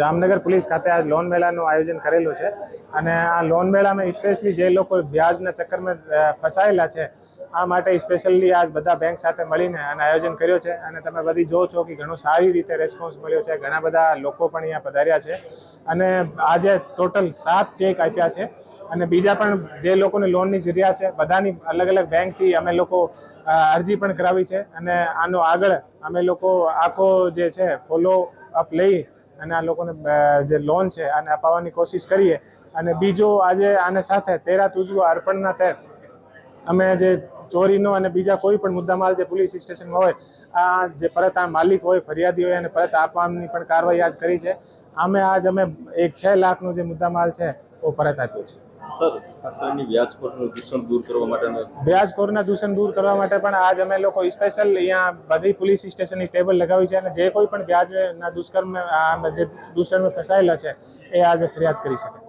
Jamnagar police ખાતે આજ loan મેળાનું આયોજન કરેલું છે. અને આ લોન મેળામાં સ્પેશિયલી જે લોકો વ્યાજના ચક્કરમાં ફસાયેલા છે, આ માટે સ્પેશિયલી આજ બધા બેંક સાથે મળીને અને આયોજન કર્યો છે. અને તમે બધી જો છો કે ઘણો સારી રીતે રેસ્પોન્સ મળ્યો છે. ઘણા બધા લોકો પણ અહીંયા પધાર્યા છે. અને આજે ટોટલ સાત ચેક આપ્યા છે. અને બીજા પણ જે લોકોને લોનની જરૂરિયાત છે, બધાની અલગ અલગ બેંકથી અમે લોકો અરજી પણ કરાવી છે. અને આનો આગળ અમે લોકો આખો જે છે ફોલો અપ લઈ અને આ લોકોને જે લોન છે, આને અપાવવાની કોશિશ કરીએ. અને બીજો આજે આને સાથે તેરા તુજવો અર્પણના તહેત અમે જે ચોરીનો અને બીજા કોઈ પણ મુદ્દામાલ જે પોલીસ સ્ટેશનમાં હોય, આ જે પરત આ માલિક હોય, ફરિયાદી હોય, અને પરત આપવાની પણ કાર્યવાહી આજ કરી છે. અમે આજ અમે એક છ લાખનો જે મુદ્દામાલ છે એ પરત આપ્યો છે. સર વ્યાજખોરનું દૂષણ દૂર કરવા માટેનો વ્યાજખોરના દૂષણ દૂર કરવા માટે પણ આજ અમે લોકો સ્પેશિયલ અહીંયા બધી પોલીસ સ્ટેશનની ટેબલ લગાવી છે અને જે કોઈ પણ વ્યાજના દુષ્કર્મ જે દૂષણમાં ફસાયેલા છે, એ આજે ફરિયાદ કરી શકે.